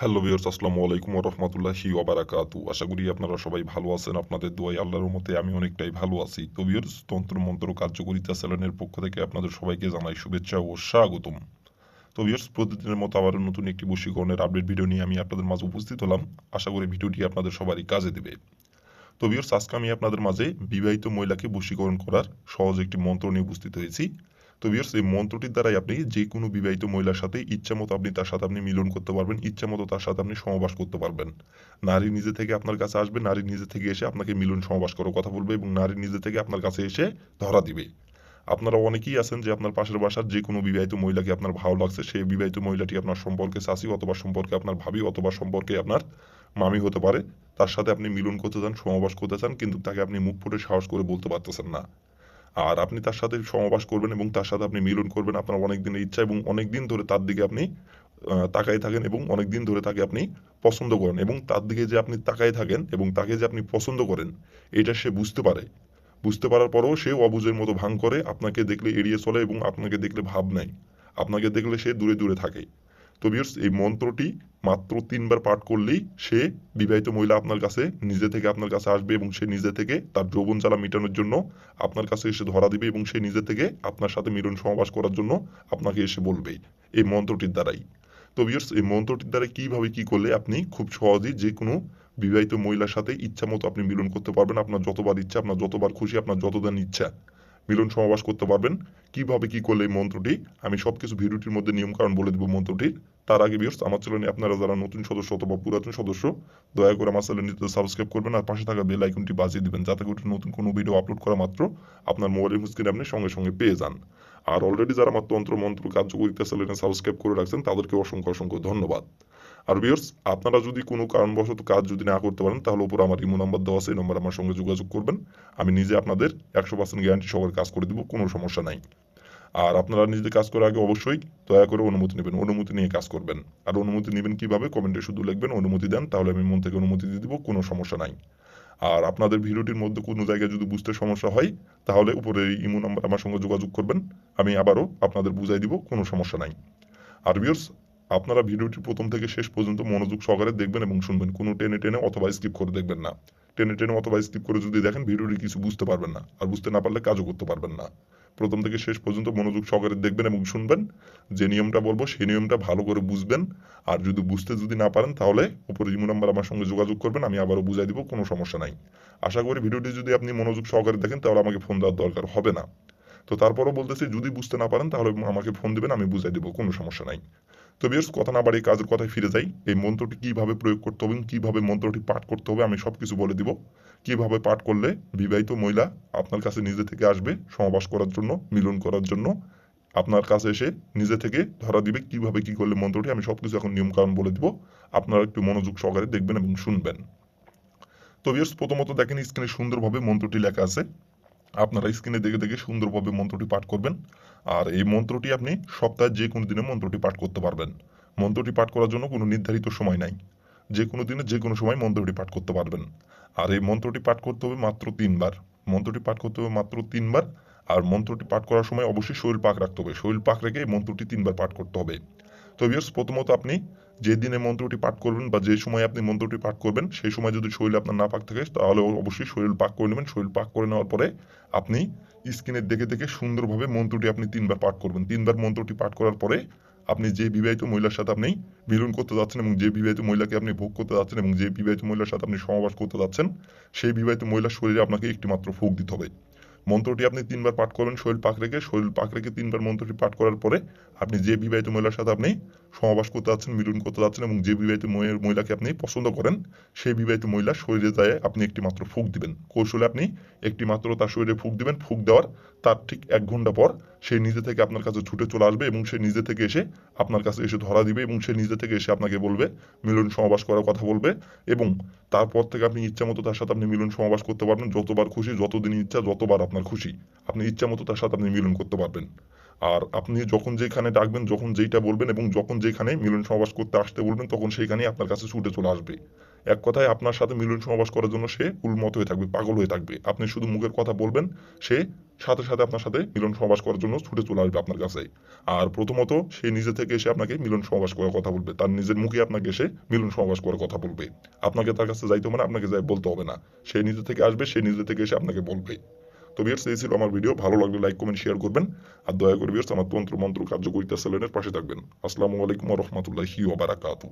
Hello viewers আসসালামু আলাইকুম রহমতুল্লাহি ওবারাকাতু আশা করি আপনারা সবাই ভালো আছেন, আপনাদের দোয়াই আল্লাহর মতে আমি অনেকটাই ভালো আছি। তো ভিউয়ার্স তন্ত্র, মন্ত্র, কার্যকরিতা চ্যানেলের পক্ষ থেকে আপনাদের সবাইকে জানাই শুভেচ্ছা ও স্বাগতম। তো ভিউয়ার্স প্রতিদিনের মতো আবার নতুন একটি বশীকরণের আপডেট ভিডিও নিয়ে আমি আপনাদের মাঝে উপস্থিত হলাম। আশা করি ভিডিওটি আপনাদের সবারই কাজে দেবে। তো ভিউয়ার্স আজকে আমি আপনাদের মাঝে বিবাহিত মহিলাকে বশীকরণ করার সহজ একটি মন্ত্র নিয়ে উপস্থিত হয়েছি। তো ভিউয়ার্স এই মন্ত্রটির দ্বারাই আপনি যে কোনো বিবাহিত মহিলার সাথে ইচ্ছা মতো আপনি তার সাথে আপনি মিলন করতে পারবেন, ইচ্ছা মতো তার সাথে আপনি সমাবাস করতে পারবেন। নারী নিজে থেকে আপনার কাছে আসবে, নারী নিজে থেকে এসে আপনাকে মিলন সমাবাস করার কথা বলবে এবং নারী নিজে থেকে আপনার কাছে এসে ধরা দিবে। আপনারা অনেকেই আছেন যে আপনার পাশের বাসার যে কোনো বিবাহিত মহিলাকে আপনার ভালো লাগছে, সেই বিবাহিত মহিলাটি আপনার সম্পর্কে চাষি অথবা সম্পর্কে আপনার ভাবি অথবা সম্পর্কে আপনার মামি হতে পারে। তার সাথে আপনি মিলন করতে চান, সমাবাস করতে চান, কিন্তু তাকে আপনি মুখ ফুটে সাহস করে বলতে পারতেছেন না। আর আপনি তার সাথে সমবাস করবেন এবং তার সাথে আপনি মিলন করবেন আপনার অনেক দিনের ইচ্ছা এবং অনেক দিন ধরে তার দিকে আপনি তাকাই থাকেন এবং অনেক দিন ধরে তাকে আপনি পছন্দ করেন এবং তার দিকে যে আপনি তাকাই থাকেন এবং তাকে যে আপনি পছন্দ করেন, এটা সে বুঝতে পারে। বুঝতে পারার পরেও সে অবুঝের মতো ভাঙ করে আপনাকে দেখলে এড়িয়ে চলে এবং আপনাকে দেখলে ভাব নেয়। আপনাকে দেখলে সে দূরে দূরে থাকে। তো ভিউয়ার্স এই মন্ত্রটি মাত্র তিনবার পাঠ করলেই সে বিবাহিত মহিলা আপনার কাছে নিজে থেকে আপনার কাছে আসবে এবং সে নিজে থেকে তার যৌবন জ্বালা মেটানোর জন্য আপনার কাছে এসে ধরা দিবে এবং সে নিজে থেকে আপনার সাথে মিলন সমাবাস করার জন্য আপনাকে এসে বলবে এই মন্ত্রটির দ্বারাই। তো ভিউয়ার্স এই মন্ত্রটির দ্বারা কীভাবে কি করলে আপনি খুব সহজেই যে কোনো বিবাহিত মহিলার সাথে ইচ্ছা মতো আপনি মিলন করতে পারবেন, আপনার যতবার ইচ্ছা, আপনার যতবার খুশি, আপনার যতদিন ইচ্ছা মিলন সমাবাস করতে পারবেন। কীভাবে কি করলে এই মন্ত্রটি? আমি সবকিছু ভিডিওটির মধ্যে নিয়ম কারণ বলে দেবো মন্ত্রটির। তার আগে ভিউয়ার্স আমার চ্যানেলে আপনারা যারা নতুন সদস্য অথবা পুরাতন সদস্য, দয়া করে আমার চ্যানেলটিতে সাবস্ক্রাইব করবেন আর পাশে থাকা বেল আইকনটি বাজিয়ে দিবেন যাতে করে নতুন কোনো ভিডিও আপলোড করা মাত্র আপনার মোবাইলের স্ক্রিনে আপনি সঙ্গে সঙ্গে পেয়ে যান। আর অলরেডি যারা আমার তন্ত্র মন্ত্র কার্যকরিতা চ্যানেলে সাবস্ক্রাইব করে রাখছেন, তাদেরকে অসংখ্য অসংখ্য ধন্যবাদ। আর ভিউয়ার্স আপনারা যদি কোনো কারণবশত কাজ যদি না করতে পারেন, তাহলে উপর আমার ইমো নাম্বার দেওয়া আছে, এই নম্বর আমার সঙ্গে যোগাযোগ করবেন। আমি নিজে আপনাদের একশো পার্সেন্ট গ্যারান্টি সবার কাজ করে দিব, কোনো সমস্যা নাই। আর আপনারা নিজেদের কাজ করার আগে অবশ্যই দয়া করে অনুমতি নেবেন, অনুমতি নিয়ে কাজ করবেন। আর অনুমতি নেবেন কীভাবে? কমেন্টে শুধু লিখবেন, অনুমতি দেন, তাহলে আমি মন থেকে অনুমতি দিয়ে দিব, কোনো সমস্যা নাই। আর আপনাদের ভিডিওটির মধ্যে কোনো জায়গায় যদি বুঝতে সমস্যা হয়, তাহলে উপরে ইমো নাম্বার আমার সঙ্গে যোগাযোগ করবেন, আমি আবারও আপনাদের বুঝাই দিব, কোনো সমস্যা নাই। আর ভিউয়ার্স আপনারা ভিডিওটি প্রথম থেকে শেষ পর্যন্ত মনোযোগ সহকারে দেখবেন এবং শুনবেন, কোনো টেনে টেনে অথবা স্কিপ করে দেখবেন না। টেনে টেনে অথবা স্কিপ করে যদি দেখেন, ভিডিওটি কিছু বুঝতে পারবেন না। আর বুঝতে না পারলে কাজও করতে পারবেন না। প্রথম থেকে শেষ পর্যন্ত মনোযোগ সহকারে দেখবেন এবং শুনবেন। যে নিয়মটা বলব, সেই নিয়মটা ভালো করে বুঝবেন। আর যদি বুঝতে যদি না পারেন, তাহলে উপরে ইমো নাম্বার আমার সঙ্গে যোগাযোগ করবেন, আমি আবারও বুঝাই দিব, কোনো সমস্যা নাই। আশা করি ভিডিওটি যদি আপনি মনোযোগ সহকারে দেখেন, তাহলে আমাকে ফোন দেওয়ার দরকার হবে না। তো তারপরও বলতেছি, যদি বুঝতে না পারেন, তাহলে আমাকে ফোন দেবেন, আমি বুঝাই দেবো, কোনো সমস্যা নাই। তো বিয়ার্স, কথা না বাড়িয়ে কাজের কথায় ফিরে যাই। এই মন্ত্রটি কীভাবে প্রয়োগ করতে হবে, কীভাবে মন্ত্রটি পাঠ করতে হবে, আমি সব কিছু বলে দিব। কীভাবে পাঠ করলে বিবাহিত মহিলা আপনার কাছে নিজে থেকে আসবে, সমাবাস করার জন্য, মিলন করার জন্য, আপনার কাছে এসে নিজে থেকে ধরা দিবে, কীভাবে কি করলে মন্ত্রটি, আমি সবকিছু এখন নিয়ম কারণ বলে দিব। আপনারা একটু মনোযোগ সহকারে দেখবেন এবং শুনবেন। তো বিয়ার্স, প্রথমত দেখেন স্ক্রিনে সুন্দরভাবে মন্ত্রটি লেখা আছে। আপনারা স্ক্রিনে দেখে দেখে সুন্দরভাবে মন্ত্রটি পাঠ করবেন। আর এই মন্ত্রটি আপনি সপ্তাহে যে কোনো দিনে মন্ত্রটি পাঠ করতে পারবেন। মন্ত্রটি পাঠ করার জন্য কোনো নির্ধারিত সময় নাই। যে কোনো দিনে যে কোনো সময় মন্ত্রটি পাঠ করতে পারবেন। আর এই মন্ত্রটি পাঠ করতে হবে মাত্র তিনবার। মন্ত্রটি পাঠ করতে হবে মাত্র তিনবার। আর মন্ত্রটি পাঠ করার সময় অবশ্যই শরীর পাক রাখতে হবে। শরীর পাক রেখে এই মন্ত্রটি তিনবার পাঠ করতে হবে। তো প্রথমত আপনি যে দিনে মন্ত্রটি পাঠ করবেন বা যে সময় আপনি মন্ত্রটি পাঠ করবেন, সেই সময় যদি শরীর আপনার না পাক থাকে, তাহলে অবশ্যই শরীর পাক করে নেবেন। শরীর পাক করে নেওয়ার পরে আপনি স্ক্রিনের দেখে দেখে সুন্দরভাবে মন্ত্রটি আপনি তিনবার পাঠ করবেন। তিনবার মন্ত্রটি পাঠ করার পরে আপনি যে বিবাহিত মহিলার সাথে আপনি মিলন করতে যাচ্ছেন এবং যে বিবাহিত মহিলাকে আপনি ভোগ করতে যাচ্ছেন এবং যে বিবাহিত মহিলার সাথে আপনি সমাবাস করতে যাচ্ছেন, সেই বিবাহিত মহিলার শরীরে আপনাকে একটি মাত্র ফুক দিতে হবে। মন্ত্রটি আপনি তিনবার পাঠ করবেন শৈল পাক রেখে শরীর পাক রেখে তিনবার মন্ত্রটি পাঠ করার পরে আপনি যে বিবাহিত মহিলার সাথে আপনি সমাবাস করতে যাচ্ছেন, মিলন করতে যাচ্ছেন এবং যে বিবাহিত মহি- মহিলাকে আপনি পছন্দ করেন, সেই বিবাহিত মহিলা শরীরে যায়, আপনি একটি মাত্র ফুক দিবেন। কৌশলে আপনি একটি মাত্র তার শরীরে ফুক দিবেন, ফুক দেওয়ার তার ঠিক এক ঘণ্টা পর সে নিজে থেকে আপনার কাছে ছুটে চলে আসবে এবং সে নিজে থেকে এসে আপনার কাছে এসে ধরা দিবে এবং সে নিজে থেকে এসে আপনাকে বলবে, মিলন সমাবাস করার কথা বলবে এবং তারপর থেকে আপনি ইচ্ছা মতো তার সাথে আপনি মিলন সমাবাস করতে পারবেন। যতবার খুশি যতদিন ইচ্ছা, যতবার আপনার খুশি, আপনি ইচ্ছা মতো তার সাথে আপনি মিলন করতে পারবেন। আর আপনি যখন যেখানে ডাকবেন, যখন যেইটা বলবেন এবং যখন যেখানে মিলন সমাবাস করতে আসতে বলবেন, তখন সেইখানেই আপনার কাছে ছুটে চলে আসবে। এক কথায় আপনার সাথে মিলন সমাবাস করার জন্য সে উন্মত হয়ে থাকবে, পাগল হয়ে থাকবে। আপনি শুধু মুখের কথা বলবেন, সে সাথে সাথে আপনার সাথে মিলন সমাবাস করার জন্য ছুটে চলে আসবে আপনার কাছে। আর প্রথমত, সে নিজে থেকে এসে আপনাকে মিলন সমাবাস করার কথা বলবে। তার নিজের মুখে আপনাকে এসে মিলন সমাবাস করার কথা বলবে। আপনাকে তার কাছে যাইতে হবে না, আপনাকে যাই বলতে হবে না। সে নিজে থেকে আসবে, সে নিজে থেকে এসে আপনাকে বলবে। তো বিয়ার্স এই ছিল আমার ভিডিও ভালো লাগলে লাইক কমেন্ট শেয়ার করবেন। আর দয়া করে বিয়ার্স আমার তন্ত্র মন্ত্র কার্যকরিতা চ্যানেলের পাশে থাকবেন। আসসালামু আলাইকুম রহমতুল্লাহি ওবারাকাতু